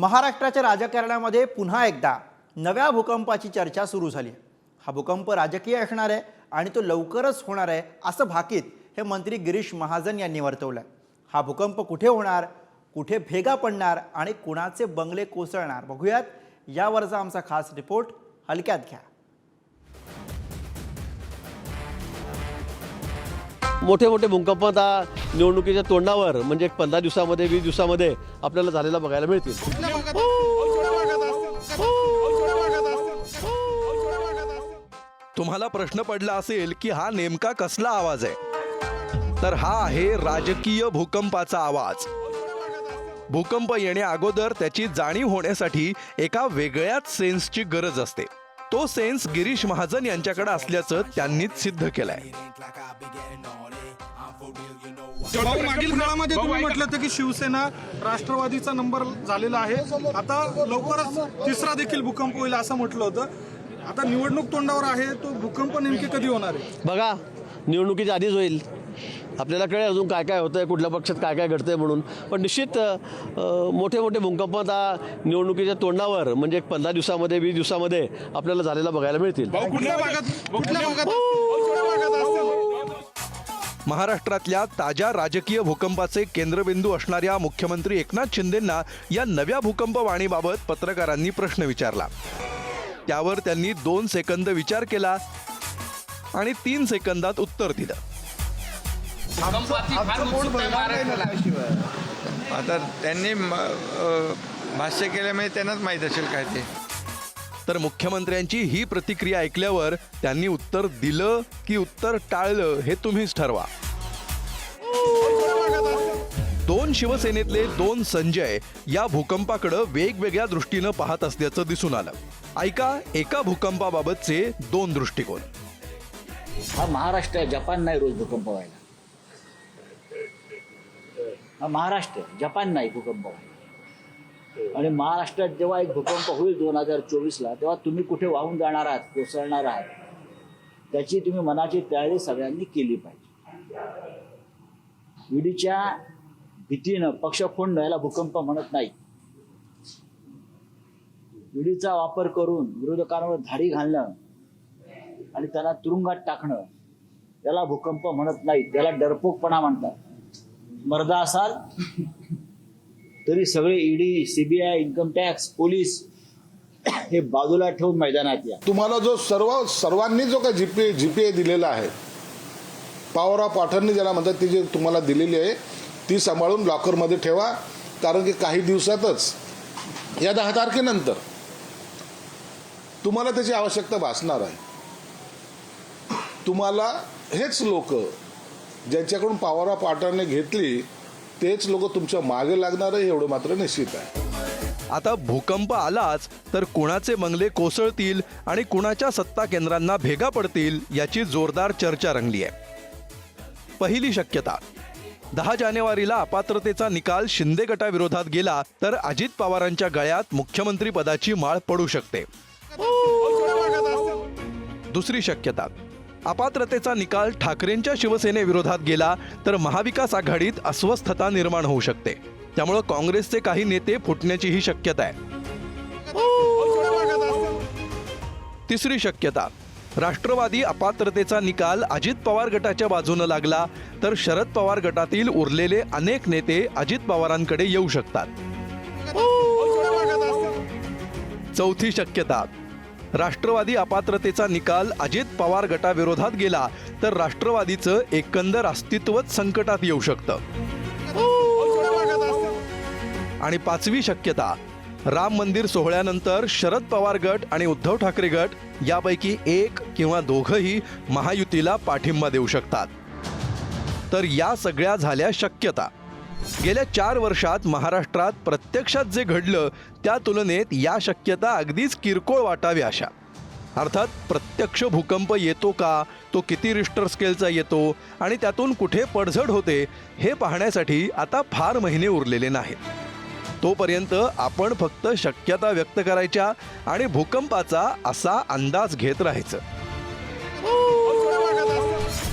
महाराष्ट्राच्या राजकारणामध्ये पुन्हा एकदा नव्या भूकंपाची चर्चा सुरू झाली. हा भूकंप राजकीय असणार आहे आणि तो लवकरच होणार आहे असं भाकीत हे मंत्री गिरीश महाजन यांनी वर्तवलं हा भूकंप कुठे होणार कुठे भेगा पडणार आणि कुणाचे बंगले कोसळणार बघूयात. यावरचा आमचा खास रिपोर्ट हलक्यात घ्या. मोठे मोठे भूकंप आता निवडणुकीच्या तोंडावर म्हणजे एक पंधरा दिवसामध्ये वीस दिवसामध्ये आपल्याला झालेला बघायला मिळतील. तुम्हाला प्रश्न पडला असेल की हा नेमका कसला आवाज आहे? तर हा आहे राजकीय भूकंपाचा आवाज. भूकंप येण्या अगोदर त्याची जाणीव होण्यासाठी एका वेगळ्याच सेन्सची गरज असते. तो सेन्स गिरीश महाजन यांच्याकडे असल्याचं त्यांनीच सिद्ध केलंय. भाऊ, मागील काळामध्ये तुम्ही म्हटलं होतं की शिवसेना राष्ट्रवादीचा नंबर झालेला आहे. आता लवकरच तिसरा देखील भूकंप होईल असं म्हटलं होतं. आता निवडणूक तोंडावर आहे तो भूकंप नेमके कधी होणार आहे? बघा निवडणुकीच्या आधीच होईल. आपल्याला कळेल अजून काय काय होतंय कुठल्या पक्षात काय काय घडतंय म्हणून. पण निश्चित मोठे मोठे भूकंप आता निवडणुकीच्या तोंडावर म्हणजे एक पंधरा दिवसामध्ये वीस दिवसामध्ये आपल्याला झालेला बघायला मिळतील. असतील? महाराष्ट्रातल्या ताज्या राजकीय भूकंपाचे केंद्रबिंदू असणाऱ्या मुख्यमंत्री एकनाथ शिंदेंना या नव्या भूकंप वाणीबाबत पत्रकारांनी प्रश्न विचारला. त्यावर त्यांनी दोन सेकंद विचार केला आणि तीन सेकंदात उत्तर दिलं. आता त्यांनी म- अ, भाष्य केल्यामुळे त्यांनाच माहीत असेल काय ते. तर मुख्यमंत्र्यांची ही प्रतिक्रिया ऐकल्यावर त्यांनी उत्तर दिलं की उत्तर टाळलं हे तुम्हीच ठरवा. दोन शिवसेनेतले दोन संजय या भूकंपाकडे वेगवेगळ्या दृष्टीनं पाहत असल्याचं दिसून आलं. ऐका एका भूकंपाबाबतचे दोन दृष्टिकोन. हा महाराष्ट्र जपान नाही रोज भूकंप व्हायला. हा महाराष्ट्र जपान नाही भूकंप व्हायला आणि महाराष्ट्रात जेव्हा एक भूकंप होईल दोन हजार चोवीसला तेव्हा तुम्ही कुठे वाहून जाणार आहात कोसळणार आहात त्याची तुम्ही मनाची तयारी सगळ्यांनी केली पाहिजे. ईडीच्या भीतीनं पक्ष फोडणं याला भूकंप म्हणत नाही. ईडीचा वापर करून विरोधकांवर धाडी घालणं आणि त्याला तुरुंगात टाकणं त्याला भूकंप म्हणत नाही त्याला डरपोकपणा म्हणतात. मर्दा असाल तरी सगळे ED CBI income tax police हे बाजूला ठेवून मैदानात या. तुम्हाला जो सर्व सर्वांनी जो काय जीपीए जीपीए दिलेला आहे पॉवर ऑफ अटर्नी ज्याला म्हणतात ती जी तुम्हाला दिलेली आहे ती सांभाळून लॉकरमध्ये ठेवा कारण की काही दिवसातच या दहा तारखेनंतर तुम्हाला त्याची आवश्यकता भासणार आहे. तुम्हाला हेच लोक ज्यांच्याकडून पॉवर ऑफ घेतली तेच लोक तुमच्या मागे लागणार आहे एवढं मात्र निश्चित आहे. आता भूकंप आलाच तर कुणाचे बंगले कोसळतील आणि कुणाच्या सत्ता केंद्रांना भेगा पडतील याची जोरदार चर्चा रंगली आहे पहिली शक्यता दहा जानेवारीला अपात्रतेचा निकाल शिंदे गटाविरोधात गेला तर अजित पवारांच्या गळ्यात मुख्यमंत्री पदाची माळ पडू शकते. दुसरी शक्यता अपात्रतेचा निकाल ठाकरेंच्या शिवसेनेविरोधात गेला तर महाविकास आघाडीत अस्वस्थता निर्माण होऊ शकते. त्यामुळं काँग्रेसचे काही नेते फुटण्याचीही शक्यता आहे. तिसरी शक्यता राष्ट्रवादी अपात्रतेचा निकाल अजित पवार गटाच्या बाजूनं लागला तर शरद पवार गटातील उरलेले अनेक नेते अजित पवारांकडे येऊ शकतात. चौथी शक्यता राष्ट्रवादी अपात्रतेचा निकाल अजित पवार गटाविरोधात गेला तर राष्ट्रवादीचं एकंदर अस्तित्वच संकटात येऊ शकतं. आणि पाचवी शक्यता राम मंदिर सोहळ्यानंतर शरद पवार गट आणि उद्धव ठाकरे गट यापैकी एक किंवा दोघंही महायुतीला पाठिंबा देऊ शकतात. तर या सगळ्या झाल्या शक्यता. गेल्या चार वर्षात महाराष्ट्रात प्रत्यक्षात जे घडलं त्या तुलनेत या शक्यता अगदीच किरकोळ वाटाव्या अशा. अर्थात प्रत्यक्ष भूकंप येतो का तो किती रिस्टर स्केलचा येतो आणि त्यातून कुठे पडझड होते हे पाहण्यासाठी आता फार महिने उरलेले नाहीत. तोपर्यंत आपण फक्त शक्यता व्यक्त करायच्या आणि भूकंपाचा असा अंदाज घेत राहायचं.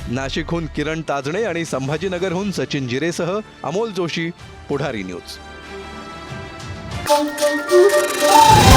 नाशिकहून किरण ताजणे आणि संभाजीनगरहून Sachin जिरेसह Amol Joshi Pudhari news Thank you.